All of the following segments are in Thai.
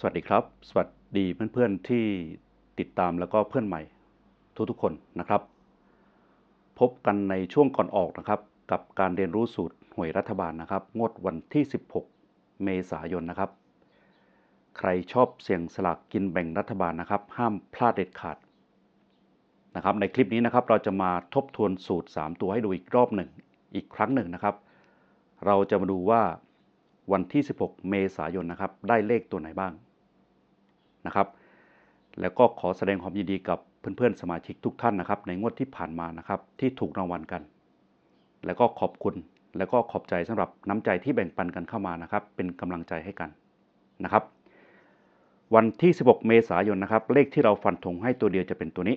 สวัสดีครับ สวัสดีเพื่อนๆที่ติดตามแล้วก็เพื่อนใหม่ทุกๆคนนะครับ พบกันในช่วงก่อนออกนะครับ กับการเรียนรู้สูตรหวยรัฐบาลนะครับ งวดวันที่ 16 เมษายนนะครับ ใครชอบเสี่ยงสลากกินแบ่งรัฐบาลนะครับ ห้ามพลาดเด็ดขาดนะครับ ในคลิปนี้นะครับเราจะมาทบทวนสูตร 3 ตัวให้ดูอีกรอบหนึ่งอีกครั้งหนึ่งนะครับ เราจะมาดูว่าวันที่ 16 เมษายนนะครับ ได้เลขตัวไหนบ้าง นะครับ แล้วก็ขอแสดงความยินดีกับเพื่อนๆสมาชิกทุกท่านนะครับ ในงวดที่ผ่านมานะครับ ที่ถูกรางวัลกัน แล้วก็ขอบคุณแล้วก็ขอบใจสำหรับน้ำใจที่แบ่งปันกันเข้ามานะครับ เป็นกำลังใจให้กันนะครับ วันที่ 16 เมษายนนะครับ เลขที่เราฟันธงให้ตัวเดียวจะเป็นตัวนี้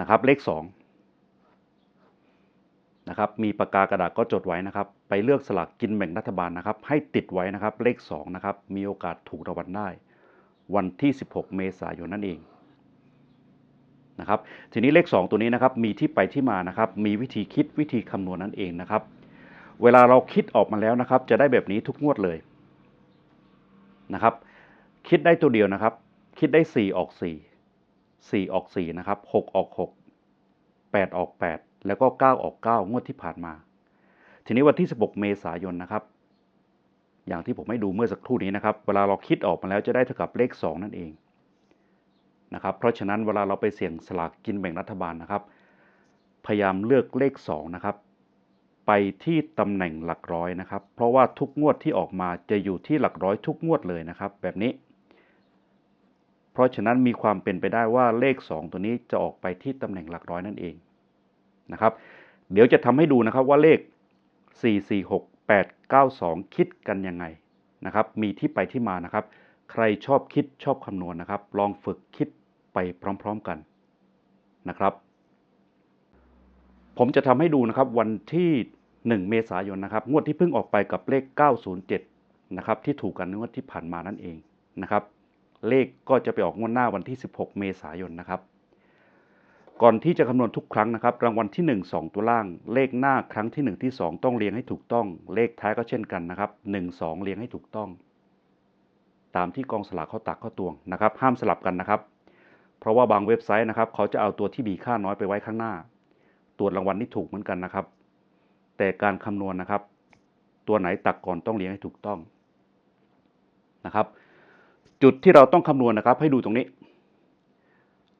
นะครับ เลข 2 นะครับมีปากกากระดาษก็จดไว้นะครับ ไปเลือกสลากกินแบ่งรัฐบาลนะครับ ให้ติดไว้นะครับเลข2นะครับมีโอกาสถูกรางวัลได้ วันที่ 16 เมษายนนั่นเองนะครับทีนี้เลข 2 ตัวนี้นะครับมีที่ไปที่มานะครับ มีวิธีคิดวิธีคำนวณนั่นเองนะครับ เวลาเราคิดออกมาแล้วนะครับ จะได้แบบนี้ทุกงวดเลยนะครับคิดได้ตัวเดียวนะครับ คิดได้ 4 ออก 4 4 ออก 4 นะครับ 6 ออก 6 8 ออก 8 แล้วก็ 9 ออก 9 งวดที่ผ่านมา ทีนี้วันที่ 16 เมษายนนะครับ อย่างที่ผมให้ดูเมื่อสักครู่นี้นะครับ เวลาเราคิดออกมาแล้วจะได้เท่ากับเลข 2 นั่นเองนะครับ เพราะฉะนั้นเวลาเราไปเสี่ยงสลากกินแบ่งรัฐบาลนะครับ พยายามเลือกเลข 2 นะครับ ไปที่ตำแหน่งหลักร้อยนะครับ เพราะว่าทุกงวดที่ออกมาจะอยู่ที่หลักร้อยทุกงวดเลยนะครับ แบบนี้เพราะฉะนั้นมีความเป็นไปได้ว่าเลข 2 ตัวนี้จะออกไปที่ตำแหน่งหลักร้อยนั่นเอง นะครับ เดี๋ยวจะทำให้ดูนะครับว่าเลข 4 4 6 8 9 2 คิดกันยังไงนะครับ มีที่ไปที่มานะครับ ใครชอบคิดชอบคำนวณนะครับ ลองฝึกคิดไปพร้อม ๆกันนะครับ ผมจะทำให้ดูนะครับวันที่ 1 เมษายนนะครับ งวดที่เพิ่งออกไปกับเลข 907 นะครับ ที่ถูกกันงวดที่ผ่านมานั่นเองนะครับ เลขก็จะไปออกงวดหน้าวันที่ 16 เมษายนนะครับ ก่อนที่จะคำนวณทุกครั้งนะครับรางวัลที่ 1 2 ตัวล่าง เลขหน้าครั้งที่ 1 ที่ 2 ต้องเรียงให้ถูกต้อง เลขท้ายก็เช่นกันนะครับ 1 2 เรียงให้ถูกต้อง ตามที่กองสลากเขาตักเขาตวงนะครับ ห้ามสลับกันนะครับ เพราะว่าบางเว็บไซต์นะครับ เขาจะเอาตัวที่มีค่าน้อยไปไว้ข้างหน้า ตรวจรางวัลนี่ถูกเหมือนกันนะครับ แต่การคำนวณนะครับ ตัวไหนตักก่อนต้องเรียงให้ถูกต้องนะครับ จุดที่เราต้องคำนวณนะครับ ให้ดูตรงนี้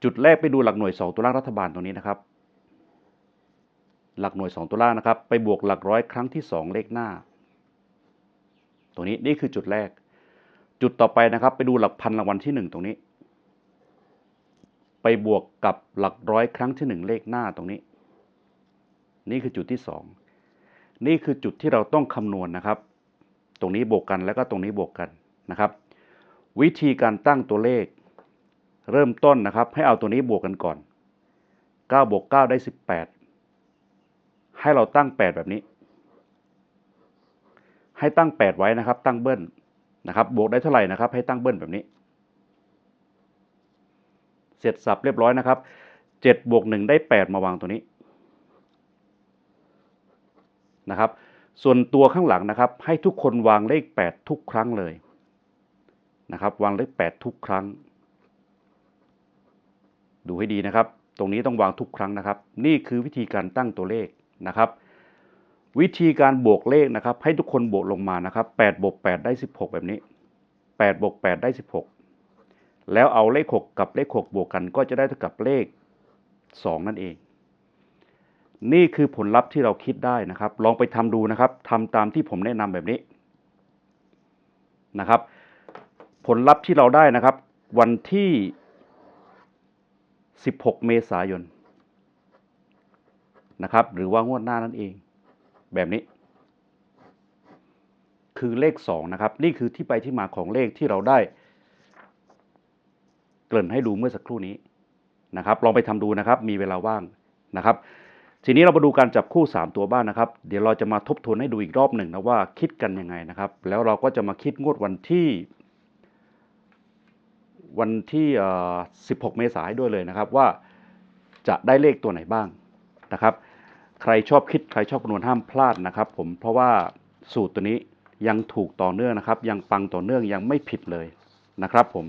จุดแรกไปดูหลักหน่วย 2 ตัวล่างรัฐบาลตรงนี้นะครับ หลักหน่วย 2 ตัวล่างนะครับ ไปบวกหลักร้อยครั้งที่ 2 เลขหน้า ตรงนี้นี่คือจุดแรก จุดต่อไปนะครับ ไปดูหลักพันรางวัลที่ 1 ตรงนี้ ไปบวกกับหลักร้อยครั้งที่ 1 เลขหน้าตรงนี้ นี่คือจุดที่ 2 นี่คือจุดที่เราต้องคำนวณนะครับ ตรงนี้บวกกันแล้วก็ตรงนี้บวกกันนะครับ วิธีการตั้งตัวเลข เริ่มต้นนะครับ ให้เอาตัวนี้บวกกันก่อน9บวก9ได้ 18 ให้เราตั้ง 8 แบบนี้ ให้ตั้ง 8 ไว้นะครับ ตั้งเบิ้ลนะครับ บวกได้เท่าไหร่นะครับ ให้ตั้งเบิ้ลแบบนี้ เสร็จสับเรียบร้อยนะครับ7บวก1ได้ 8 มาวางตัวนี้นะครับ ส่วนตัวข้างหลังนะครับ ให้ทุกคนวางเลข 8 ทุกครั้งเลยนะครับ วางเลข 8 ทุกครั้ง ดูให้ดีนะครับ ตรงนี้ต้องวางทุกครั้งนะครับ นี่คือวิธีการตั้งตัวเลขนะครับ วิธีการบวกเลขนะครับ ให้ทุกคนบวกลงมานะครับ8บวก8ได้ 16 แบบนี้8บวก8ได้ 16 แล้วเอาเลข 6 กับเลข 6 บวกกันก็จะได้เท่ากับเลข 2 นั่นเอง นี่คือผลลัพธ์ที่เราคิดได้นะครับ ลองไปทำดูนะครับทำตามที่ผมแนะนำแบบนี้นะครับ ผลลัพธ์ที่เราได้นะครับ วันที่ 16 เมษายนนะครับ หรือว่างวดหน้านั่นเอง แบบนี้ คือเลข 2 นะครับ นี่คือที่ไปที่มาของเลขที่เราได้ เกริ่นให้ดูเมื่อสักครู่นี้นะครับ ลองไปทำดูนะครับ มีเวลาว่างนะครับ ทีนี้เรามาดูการจับคู่ 3 ตัวบ้านนะครับ เดี๋ยวเราจะมาทบทวนให้ดูอีกรอบหนึ่งนะว่าคิดกันยังไงนะครับ แล้วเราก็จะมาคิดงวดวันที่ วันที่ 16 เมษายนด้วยเลยนะครับว่าจะได้เลขตัวไหนบ้างนะครับ ใครชอบคิดใครชอบคำนวณห้ามพลาดนะครับ ผมเพราะว่าสูตรตัวนี้ยังถูกต่อเนื่องนะครับ ยังปังต่อเนื่องยังไม่ผิดเลยนะครับผม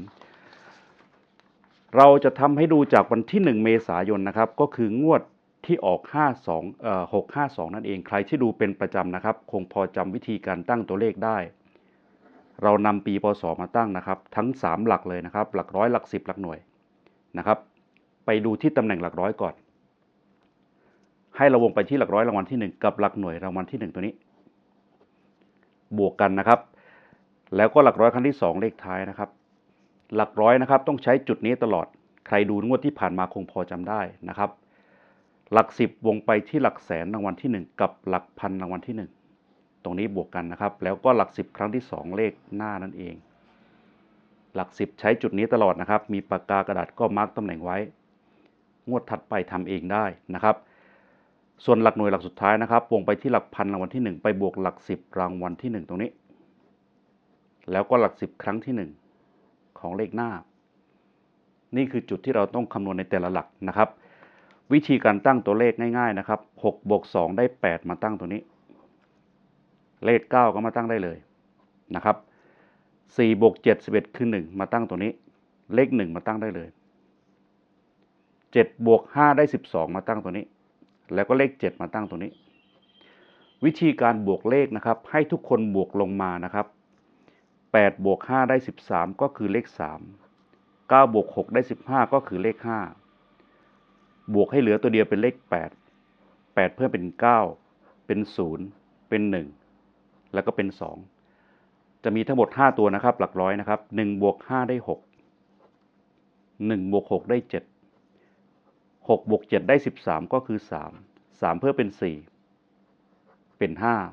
เราจะทำให้ดูจากวันที่ 1 เมษายนนะครับ ก็คืองวดที่ออก 52เอ่อ652 นั่นเองใครที่ดูเป็นประจำนะครับ คงพอจำวิธีการตั้งตัวเลขได้ เรานำปีพศมาตั้งนะครับ ทั้ง 3 หลักเลยนะครับ หลักร้อยหลักสิบหลักหน่วยนะครับ ไปดูที่ตำแหน่งหลักร้อยก่อน ให้เราวงไปที่หลักร้อยรางวัลที่ 1 กับหลักหน่วยรางวัลที่ 1 ตัวนี้ บวกกันนะครับ แล้วก็หลักร้อยครั้งที่ 2 เลขท้ายนะครับ หลักร้อยนะครับต้องใช้จุดนี้ตลอด ใครดูงวดที่ผ่านมาคงพอจำได้นะครับ หลักสิบวงไปที่หลักแสนรางวัลที่ 1 กับหลักพันรางวัลที่ 1 ตรงนี้บวกกันนะครับ แล้วก็หลักสิบครั้งที่ 2 เลขหน้านั่นเอง หลักสิบใช้จุดนี้ตลอดนะครับ มีปากกากระดาษก็มาร์กตำแหน่งไว้ งวดถัดไปทำเองได้นะครับ ส่วนหลักหน่วยหลักสุดท้ายนะครับวงไปที่หลักพันรางวัลที่ 1 ไปบวกหลักสิบรางวัลที่ 1 ตรงนี้ แล้วก็หลักสิบครั้งที่ 1 ของเลขหน้า นี่คือจุดที่เราต้องคำนวณในแต่ละหลักนะครับ วิธีการตั้งตัวเลขง่าย ๆนะครับ6บวก2ได้ 8 มาตั้งตัวนี้ เลข 9 ก็มาตั้งได้เลยนะครับ4บวก7 11 คือ 1 มาตั้งตัวนี้ เลข 1 มาตั้งได้เลย 7 บวก 5 ได้ 12 มาตั้งตัวนี้ แล้วก็เลข 7 มาตั้งตัวนี้ วิธีการบวกเลขนะครับ ให้ทุกคนบวกลงมานะครับ8บวก5ได้ 13 ก็คือเลข 3 9บวก6ได้ 15 ก็คือเลข 5 บวกให้เหลือตัวเดียวเป็นเลข 8 8 เพิ่มเป็น 9 เป็น 0 เป็น 1 แล้วก็เป็น 2 จะมีทั้งหมด 5 ตัวนะครับ หลักร้อยนะครับ1บวก5ได้ 6 1บวก6ได้ 7 6บวก7ได้ 13 ก็คือ 3 3 เพิ่มเป็น 4 เป็น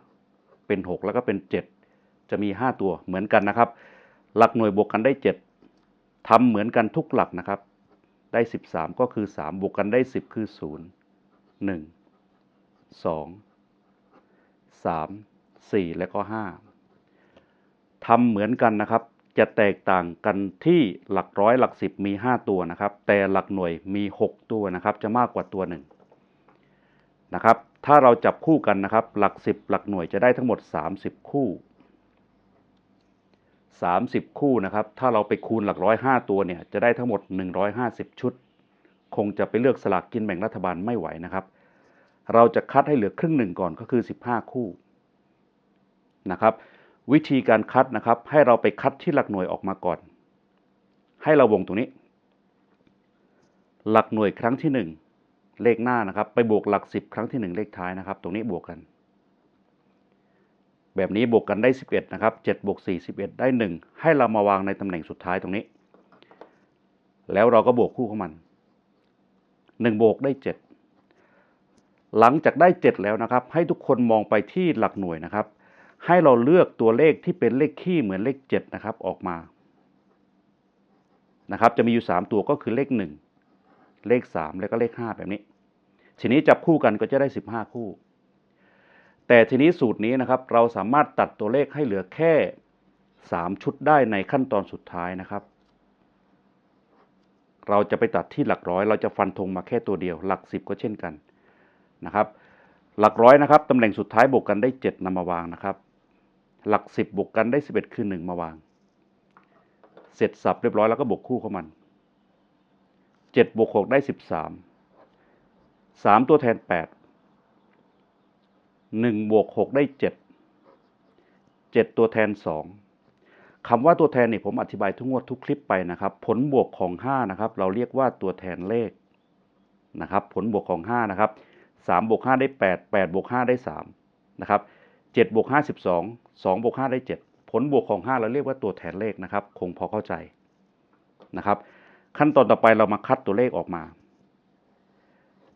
5 เป็น 6 แล้วก็เป็น 7 จะมี 5 ตัวเหมือนกันนะครับ หลักหน่วยบวกกันได้ 7ทำเหมือนกันทุกหลักนะครับ ได้ 13 ก็คือ 3 บวกกันได้ 10 คือ 0 1 2 3 4 และก็ 5ทำเหมือนกันนะครับ จะแตกต่างกันที่หลักร้อยหลักสิบมี 5 ตัวนะครับ แต่หลักหน่วยมี 6 ตัวนะครับ จะมากกว่าตัวหนึ่งนะครับ ถ้าเราจับคู่กันนะครับ หลักสิบหลักหน่วยจะได้ทั้งหมด 30 คู่ 30 คู่นะครับ ถ้าเราไปคูณหลักร้อย5ตัวเนี่ยจะได้ทั้งหมด 150 ชุด คงจะไปเลือกสลากกินแบ่งรัฐบาลไม่ไหวนะครับเราจะคัดให้เหลือครึ่งหนึ่งก่อนก็คือ 15 คู่ นะครับ วิธีการคัดนะครับ ให้เราไปคัดที่หลักหน่วยออกมาก่อน ให้เราวงตรงนี้ หลักหน่วยครั้งที่ 1 เลขหน้านะครับ ไปบวกหลัก 10 ครั้งที่ 1 เลขท้ายนะครับ ตรงนี้บวกกัน แบบนี้บวกกันได้ 11 นะครับ7บวก4 11 ได้ 1 ให้เรามาวางในตำแหน่งสุดท้ายตรงนี้ แล้วเราก็บวกคู่ของมัน1บวกได้ 7 หลังจากได้ 7 แล้วนะครับ ให้ทุกคนมองไปที่หลักหน่วยนะครับ ให้เราเลือกตัวเลขที่เป็นเลขคี่เหมือนเลข 7 นะครับออกมานะครับจะมีอยู่ 3 ตัวก็คือเลข 1 เลข 3 แล้วก็เลข 5 แบบนี้ ทีนี้จับคู่กันก็จะได้ 15 คู่ แต่ทีนี้สูตรนี้นะครับเราสามารถตัดตัวเลขให้เหลือแค่ 3 ชุดได้ในขั้นตอนสุดท้ายนะครับ เราจะไปตัดที่หลักร้อย เราจะฟันธงมาแค่ตัวเดียว หลัก 10 ก็เช่นกันนะครับ หลักร้อยนะครับตำแหน่งสุดท้ายบวกกันได้ 7นำมาวางนะครับ หลัก10บบวกกันได้11คือ1มาวาง เสร็จสับเรียบร้อยแล้วก็บวกคู่เข้ามัน7บวก6ได้13 3ตัวแทน8 1บวก6ได้7 7ตัวแทน2คำว่าตัวแทนนี่ผมอธิบายทุกงวดทุกคลิปไปนะครับ ผลบวกของ5นะครับ เราเรียกว่าตัวแทนเลขนะครับ ผลบวกของ5นะครับ3บวก5ได้8 8บวก5ได้3นะครับ 7บวก5 12 2บวก5ได้ 7 ผลบวกของ 5 เราเรียกว่าตัวแทนเลขนะครับ คงพอเข้าใจนะครับ ขั้นตอนต่อไปเรามาคัดตัวเลขออกมา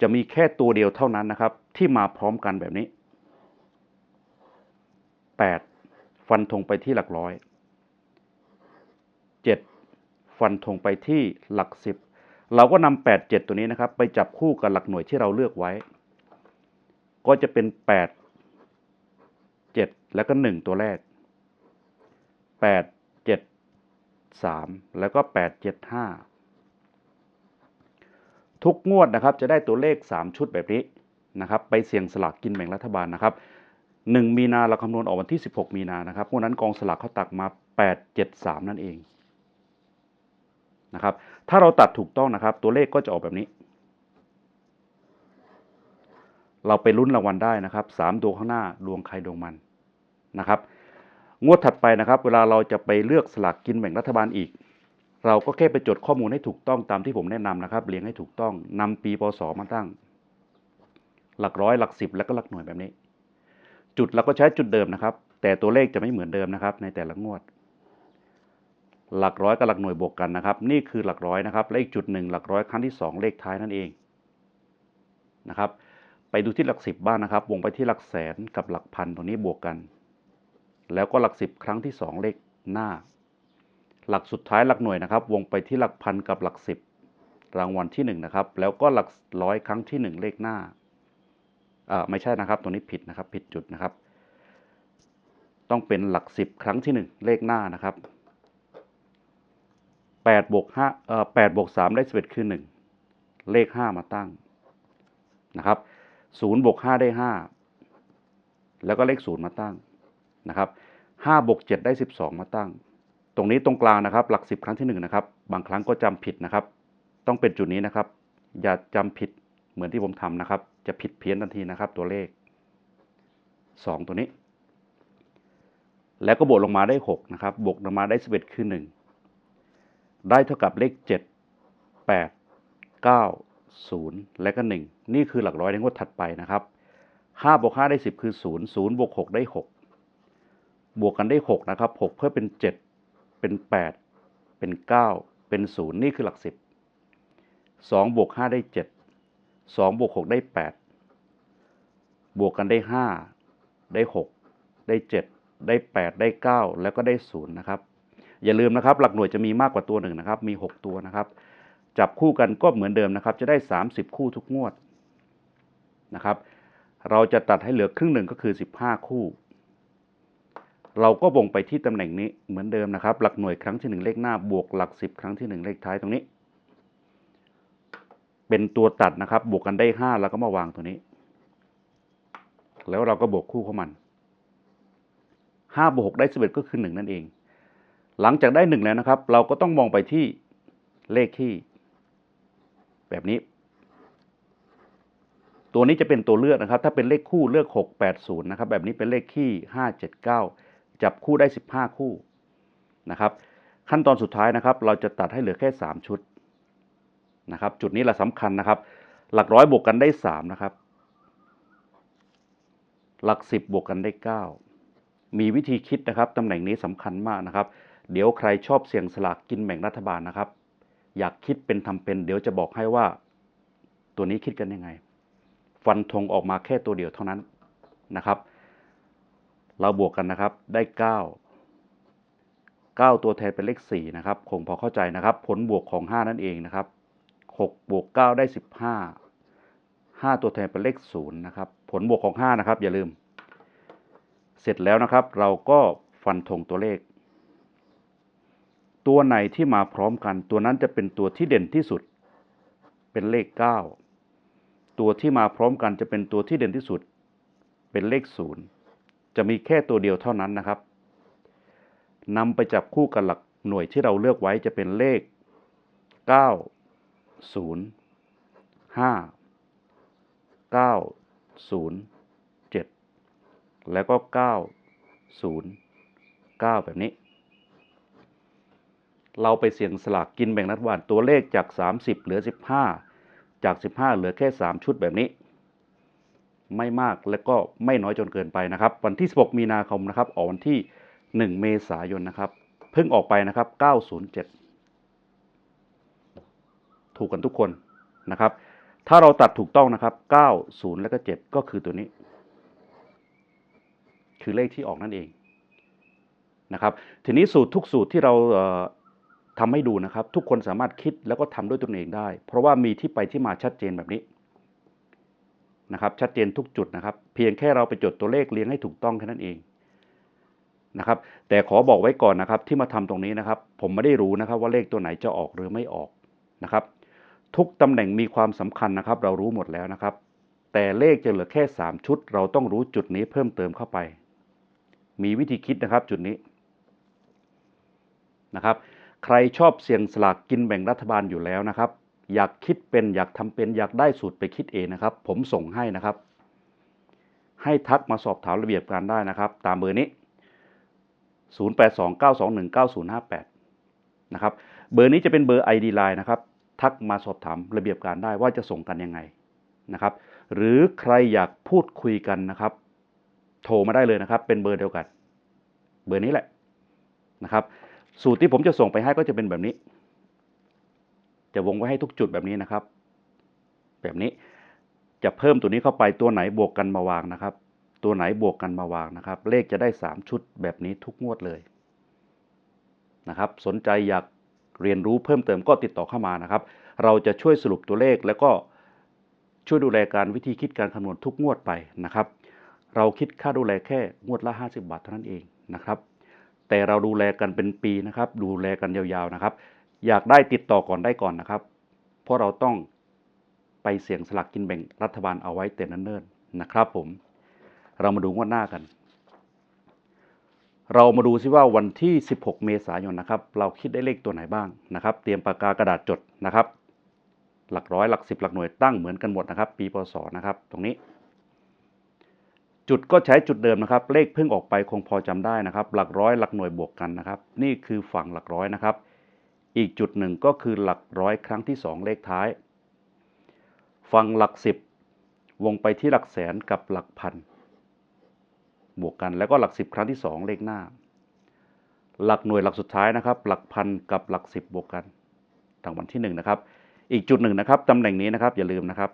จะมีแค่ตัวเดียวเท่านั้นนะครับ ที่มาพร้อมกันแบบนี้ 8 ฟันธงไปที่หลักร้อย 7 ฟันธงไปที่หลัก 10 เราก็นำ8 7 ตัวนี้นะครับ ไปจับคู่กับหลักหน่วยที่เราเลือกไว้ ก็จะเป็น 8 7แล้วก็1ตัวแรก8 7 3แล้วก็8 7 5ทุกงวดนะครับจะได้ตัวเลข 3 ชุดแบบนี้นะครับไปเสี่ยงสลากกินแบ่งรัฐบาลนะครับ 1 มีนาเราคำนวณออกวันที่ 16 มีนานะครับพวกนั้นกองสลากเขาตักมา 873 นั่นเองนะครับถ้าเราตัดถูกต้องนะครับ ตัวเลขก็จะออกแบบนี้ เราไปลุ้นรางวัลได้นะครับสามดวงข้างหน้าดวงใครดวงมันนะครับ งวดถัดไปนะครับ เวลาเราจะไปเลือกสลากกินแบ่งรัฐบาลอีก เราก็แค่ไปจดข้อมูลให้ถูกต้องตามที่ผมแนะนำนะครับเรียงให้ถูกต้องนำปีพศมาตั้ง หลักร้อยหลักสิบแล้วก็หลักหน่วยแบบนี้ จุดเราก็ใช้จุดเดิมนะครับ แต่ตัวเลขจะไม่เหมือนเดิมนะครับ ในแต่ละงวด หลักร้อยกับหลักหน่วยบวกกันนะครับ นี่คือหลักร้อยนะครับและอีกจุดหนึ่งหลักร้อยครั้งที่สองเลขท้ายนั่นเองนะครับ ไปดูที่หลักสิบบ้างนะครับ วงไปที่หลักแสนกับหลักพันตรงนี้บวกกัน แล้วก็หลักสิบครั้งที่สองเลขหน้า หลักสุดท้ายหลักหน่วยนะครับ วงไปที่หลักพันกับหลักสิบรางวัลที่หนึ่งนะครับ แล้วก็หลักร้อยครั้งที่หนึ่งเลขหน้าอ่าไม่ใช่นะครับ ตรงนี้ผิดนะครับ ผิดจุดนะครับ ต้องเป็นหลักสิบครั้งที่หนึ่งเลขหน้านะครับแปดบวกห้าเอ่อแปดบวกสามได้สิบเอ็ดคือหนึ่งเลขห้ามาตั้งนะครับ ศูนย์บวกห้าได้ห้าแล้วก็เลขศูนย์มาตั้งนะครับห้าบวกเจ็ดได้สิบสองมาตั้ง ตรงนี้ตรงกลางนะครับ หลักสิบครั้งที่หนึ่งนะครับ บางครั้งก็จำผิดนะครับ ต้องเป็นจุดนี้นะครับ อย่าจำผิดเหมือนที่ผมทำนะครับ จะผิดเพี้ยนทันทีนะครับ ตัวเลขสองตัวนี้ แล้วก็บวกลงมาได้หกนะครับ บวกลงมาได้สิบเอ็ดคือหนึ่งได้เท่ากับเลขเจ็ดแปดเก้า ศูนย์และก็หนึ่งนี่คือหลักร้อยในงวดถัดไปนะครับห้าบวกห้าได้สิบคือศูนย์ศูนย์บวกหกได้หกบวกกันได้หกนะครับหกเพื่อเป็นเจ็ดเป็นแปดเป็นเก้าเป็นศูนย์นี่คือหลักสิบสองบวกห้าได้เจ็ดสองบวกหกได้แปดบวกกันได้ห้าได้หกได้เจ็ดได้แปดได้เก้าแล้วก็ได้ศูนย์นะครับ อย่าลืมนะครับ หลักหน่วยจะมีมากกว่าตัวหนึ่งนะครับ มี 6 ตัวนะครับ จับคู่กันก็เหมือนเดิมนะครับ จะได้ 30 คู่ทุกงวดนะครับ เราจะตัดให้เหลือครึ่งหนึ่งก็คือ 15 คู่ เราก็บ่งไปที่ตำแหน่งนี้เหมือนเดิมนะครับ หลักหน่วยครั้งที่ 1 เลขหน้าบวกหลัก 10 ครั้งที่ 1 เลขท้ายตรงนี้ เป็นตัวตัดนะครับ บวกกันได้ 5 แล้วก็มาวางตัวนี้ แล้วเราก็บวกคู่เข้ามัน5บวก6ได้11ก็คือ 1 นั่นเอง หลังจากได้หนึ่งแล้วนะครับ เราก็ต้องมองไปที่เลขที่ แบบนี้ ตัวนี้จะเป็นตัวเลือกนะครับ ถ้าเป็นเลขคู่เลือก 6 8 0 นะครับ แบบนี้เป็นเลขที่ 5 7 9 จับคู่ได้ 15 คู่นะครับ ขั้นตอนสุดท้ายนะครับ เราจะตัดให้เหลือแค่ 3 ชุดนะครับ จุดนี้แหละสำคัญนะครับ หลักร้อยบวกกันได้ 3 นะครับ หลัก 10 บวกกันได้ 9 มีวิธีคิดนะครับตำแหน่งนี้สำคัญมากนะครับ เดี๋ยวใครชอบเสี่ยงสลากกินแบ่งรัฐบาลนะครับ อยากคิดเป็นทำเป็น เดี๋ยวจะบอกให้ว่า ตัวนี้คิดกันยังไง ฟันธงออกมาแค่ตัวเดียวเท่านั้นนะครับ เราบวกกันนะครับได้ 9 9 ตัวแทนเป็นเลข4นะครับคงพอเข้าใจนะครับ ผลบวกของ 5 นั่นเองนะครับ6บวก9ได้ 15 5 ตัวแทนเป็นเลข0นะครับ ผลบวกของ 5 นะครับ อย่าลืม เสร็จแล้วนะครับ เราก็ฟันธงตัวเลข ตัวไหนที่มาพร้อมกัน ตัวนั้นจะเป็นตัวที่เด่นที่สุด เป็นเลข 9 ตัวที่มาพร้อมกันจะเป็นตัวที่เด่นที่สุด เป็นเลข 0 จะมีแค่ตัวเดียวเท่านั้นนะครับนำไปจับคู่กับหลักหน่วยที่เราเลือกไว้จะเป็นเลข 9 0 5 9 0 7 แล้วก็ 9 0 9 แบบนี้ เราไปเสี่ยงสลากกินแบ่งรัฐบาลตัวเลขจาก 30 เหลือ 15 จาก 15 เหลือแค่ 3 ชุดแบบนี้ ไม่มากและก็ไม่น้อยจนเกินไปนะครับ วันที่ 16 มีนาคมนะครับ ออกวันที่ 1 เมษายนนะครับ เพิ่งออกไปนะครับ 907 ถูกกันทุกคนนะครับ ถ้าเราตัดถูกต้องนะครับ 90 แล้วก็ 7 ก็คือตัวนี้ คือเลขที่ออกนั่นเองนะครับ ทีนี้สูตรทุกสูตรที่เรา ทำให้ดูนะครับ ทุกคนสามารถคิดแล้วก็ทำด้วยตนเองได้ เพราะว่ามีที่ไปที่มาชัดเจนแบบนี้นะครับ ชัดเจนทุกจุดนะครับ เพียงแค่เราไปจดตัวเลขเรียงให้ถูกต้องแค่นั้นเองนะครับ แต่ขอบอกไว้ก่อนนะครับ ที่มาทำตรงนี้นะครับ ผมไม่ได้รู้นะครับ ว่าเลขตัวไหนจะออกหรือไม่ออกนะครับ ทุกตำแหน่งมีความสำคัญนะครับ เรารู้หมดแล้วนะครับ แต่เลขจะเหลือแค่ 3 ชุด เราต้องรู้จุดนี้เพิ่มเติมเข้าไป มีวิธีคิดนะครับจุดนี้นะครับ ใครชอบเสี่ยงสลากกินแบ่งรัฐบาลอยู่แล้วนะครับ อยากคิดเป็นอยากทำเป็นอยากได้สูตรไปคิดเองนะครับ ผมส่งให้นะครับ ให้ทักมาสอบถามระเบียบการได้นะครับ ตามเบอร์นี้ 0829219058 นะครับ เบอร์นี้จะเป็นเบอร์ ID Line นะครับ ทักมาสอบถามระเบียบการได้ว่าจะส่งกันยังไงนะครับ หรือใครอยากพูดคุยกันนะครับ โทรมาได้เลยนะครับ เป็นเบอร์เดียวกัน เบอร์นี้แหละนะครับ สูตรที่ผมจะส่งไปให้ก็จะเป็นแบบนี้ จะวงไว้ให้ทุกจุดแบบนี้นะครับ แบบนี้จะเพิ่มตัวนี้เข้าไปตัวไหนบวกกันมาวางนะครับ ตัวไหนบวกกันมาวางนะครับ เลขจะได้ 3 ชุดแบบนี้ทุกงวดเลยนะครับ สนใจอยากเรียนรู้เพิ่มเติมก็ติดต่อเข้ามานะครับ เราจะช่วยสรุปตัวเลขแล้วก็ช่วยดูแลการวิธีคิดการคำนวณทุกงวดไปนะครับ เราคิดค่าดูแลแค่งวดละ 50 บาทเท่านั้นเองนะครับ แต่เราดูแลกันเป็นปีนะครับ ดูแลกันยาวๆนะครับ อยากได้ติดต่อก่อนได้ก่อนนะครับ เพราะเราต้องไปเสี่ยงสลักกินแบ่งรัฐบาลเอาไว้แต่เนิ่นๆนะครับผม เรามาดูงวดหน้ากัน เรามาดูซิว่าวันที่ 16 เมษายนนะครับ เราคิดได้เลขตัวไหนบ้างนะครับ เตรียมปากกากระดาษจดนะครับ หลักร้อยหลักสิบหลักหน่วยตั้งเหมือนกันหมดนะครับ ปีพศนะครับ ตรงนี้ จุดก็ใช้จุดเดิมนะครับ เลขเพิ่งออกไปคงพอจำได้นะครับ หลักร้อยหลักหน่วยบวกกันนะครับ นี่คือฝั่งหลักร้อยนะครับ อีกจุดหนึ่งก็คือหลักร้อยครั้งที่สองเลขท้าย ฝั่งหลักสิบวงไปที่หลักแสนกับหลักพันบวกกันแล้วก็หลักสิบครั้งที่สองเลขหน้า หลักหน่วยหลักสุดท้ายนะครับ หลักพันกับหลักสิบบวกกันรางวัลที่หนึ่งนะครับอีกจุดหนึ่งนะครับตำแหน่งนี้นะครับอย่าลืมนะครับ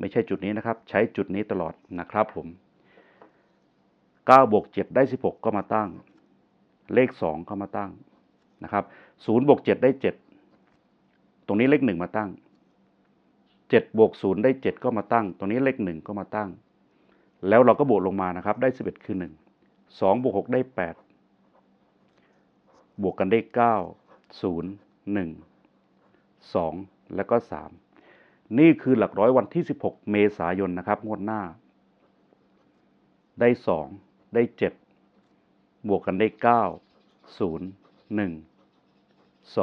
ไม่ใช่จุดนี้นะครับ ใช้จุดนี้ตลอดนะครับผม9บวก7ได้ 16 ก็มาตั้ง เลข 2 ก็มาตั้งนะครับ0บวก7ได้ 7 ตรงนี้เลข 1 มาตั้ง7บวก0ได้ 7 ก็มาตั้ง ตรงนี้เลข 1 ก็มาตั้ง แล้วเราก็บวกลงมานะครับ ได้ 11 คือ 1 2บวก6ได้ 8 บวกกันได้ 9 0 1 2 แล้วก็ 3 นี่คือหลักร้อยวันที่ 16 เมษายนนะครับ งวดหน้า ได้ 2 ได้ 7 บวกกันได้ 9 0 1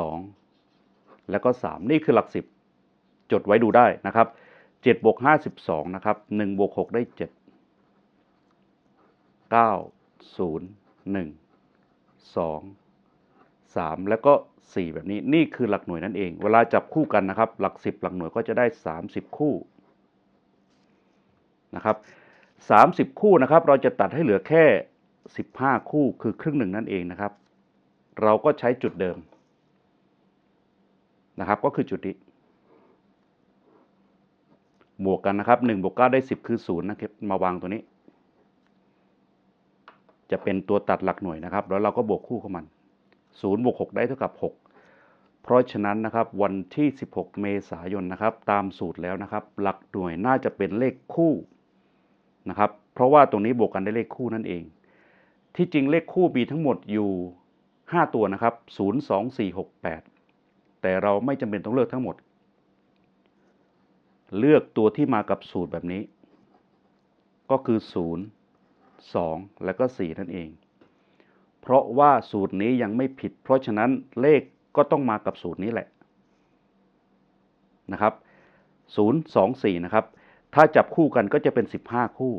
2 แล้วก็ 3 นี่คือหลัก 10 จดไว้ดูได้นะครับ 7 บวก5 12นะครับ 1 บวก 6 ได้ 7 9 0 1 2 3 แล้วก็ 4 แบบนี้นี่คือหลักหน่วยนั่นเอง เวลาจับคู่กันนะครับ หลัก 10 หลักหน่วยก็จะได้ 30 คู่นะครับ30 คู่นะครับ เราจะตัดให้เหลือแค่ 15 คู่คือครึ่งหนึ่งนั่นเองนะครับ เราก็ใช้จุดเดิมนะครับ ก็คือจุดนี้บวกกันนะครับ1บวก9ได้ 10 คือ 0 นะครับ มาวางตัวนี้ จะเป็นตัวตัดหลักหน่วยนะครับ แล้วเราก็บวกคู่เข้ามัน 0บวก6ได้เท่ากับ 6 เพราะฉะนั้นนะครับวันที่ 16 เมษายนนะครับ ตามสูตรแล้วนะครับ หลักหน่วยน่าจะเป็นเลขคู่นะครับ เพราะว่าตรงนี้บวกกันได้เลขคู่นั่นเอง ที่จริงเลขคู่มีทั้งหมดอยู่ 5 ตัวนะครับ 0 2 4 6 8 แต่เราไม่จำเป็นต้องเลือกทั้งหมด เลือกตัวที่มากับสูตรแบบนี้ ก็คือ 0 2 แล้วก็ 4 นั่นเอง เพราะว่าสูตรนี้ยังไม่ผิด เพราะฉะนั้นเลขก็ต้องมากับสูตรนี้แหละนะครับ0 2 4นะครับ ถ้าจับคู่กันก็จะเป็น 15 คู่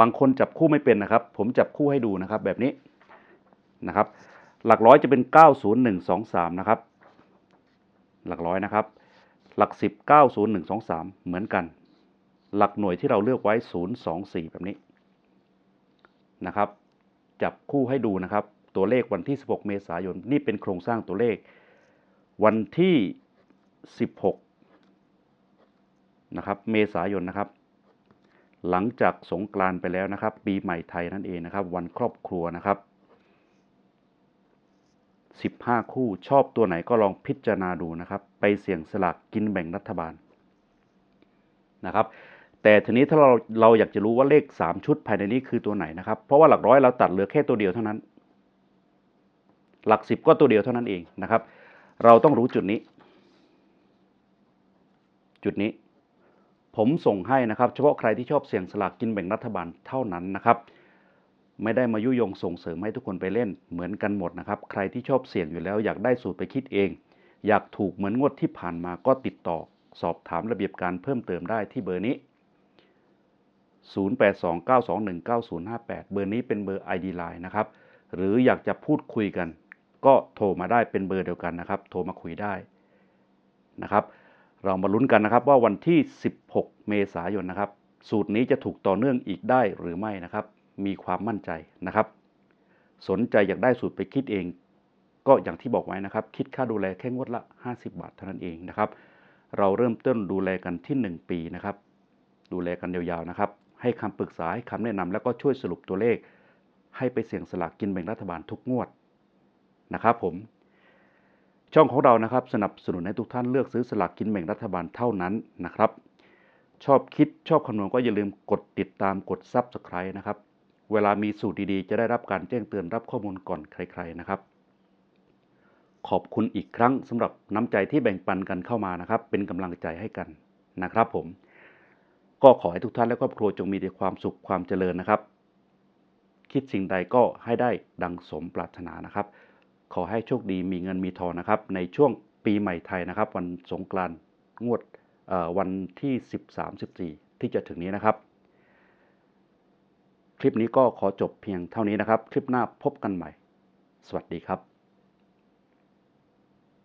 บางคนจับคู่ไม่เป็นนะครับ ผมจับคู่ให้ดูนะครับแบบนี้นะครับ หลักร้อยจะเป็น 90123 นะครับ หลักร้อยนะครับ หลัก 10 90123 เหมือนกัน หลักหน่วยที่เราเลือกไว้ 024 แบบนี้นะครับ จับคู่ให้ดูนะครับ ตัวเลขวันที่ 16 เมษายน นี่เป็นโครงสร้างตัวเลข วันที่ 16 นะครับ เมษายนนะครับ หลังจากสงกรานไปแล้วนะครับ ปีใหม่ไทยนั่นเองนะครับ วันครอบครัวนะครับ 15 คู่ชอบตัวไหนก็ลองพิจารณาดูนะครับ ไปเสี่ยงสลากกินแบ่งรัฐบาลนะครับ แต่ทีนี้ถ้าเราเราอยากจะรู้ว่าเลข 3 ชุดภายในนี้คือตัวไหนนะครับ เพราะว่าหลักร้อยเราตัดเหลือแค่ตัวเดียวเท่านั้น หลัก 10 ก็ตัวเดียวเท่านั้นเองนะครับ เราต้องรู้จุดนี้ จุดนี้ ผมส่งให้นะครับ เฉพาะใครที่ชอบเสี่ยงสลากกินแบ่งรัฐบาลเท่านั้นนะครับ ไม่ได้มายุยงส่งเสริมให้ทุกคนไปเล่นเหมือนกันหมดนะครับ ใครที่ชอบเสี่ยงอยู่แล้ว อยากได้สูตรไปคิดเอง อยากถูกเหมือนงวดที่ผ่านมาก็ติดต่อ สอบถามระเบียบการเพิ่มเติมได้ที่เบอร์นี้ 0829219058 เบอร์นี้เป็นเบอร์ ID Line นะครับ หรืออยากจะพูดคุยกัน ก็โทรมาได้เป็นเบอร์เดียวกันนะครับ โทรมาคุยได้นะครับ เรามาลุ้นกันนะครับว่าวันที่ 16 เมษายนนะครับ สูตรนี้จะถูกต่อเนื่องอีกได้หรือไม่นะครับ มีความมั่นใจนะครับ สนใจอยากได้สูตรไปคิดเอง ก็อย่างที่บอกไว้นะครับ คิดค่าดูแลแค่งวดละ 50 บาทเท่านั้นเองนะครับ เราเริ่มต้นดูแลกันที่ 1 ปีนะครับ ดูแลกันยาวๆนะครับ ให้คำปรึกษาให้คำแนะนำแล้วก็ช่วยสรุปตัวเลข ให้ไปเสี่ยงสลากกินแบ่งรัฐบาลทุกงวดนะครับผม ช่องของเรานะครับสนับสนุนให้ทุกท่านเลือกซื้อสลากกินแบ่งรัฐบาลเท่านั้นนะครับ ชอบคิดชอบคำนวณก็อย่าลืมกดติดตามกด Subscribe นะครับ เวลามีสูตรดีๆ จะได้รับการแจ้งเตือนรับข้อมูลก่อนใคร ๆนะครับขอบคุณอีกครั้งสำหรับน้ำใจที่แบ่งปันกันเข้ามานะครับ เป็นกำลังใจให้กันนะครับผม ก็ขอให้ทุกท่านและครอบครัวจงมีแต่ความสุขความเจริญนะครับ คิดสิ่งใดก็ให้ได้ดังสมปรารถนานะครับ ขอให้โชคดีมีเงินมีทองนะครับ ในช่วงปีใหม่ไทยนะครับ วันสงกรานต์งวดวันที่ 13-14 ที่จะถึงนี้นะครับ คลิปนี้ก็ขอจบเพียงเท่านี้นะครับ คลิปหน้าพบกันใหม่ สวัสดีครับ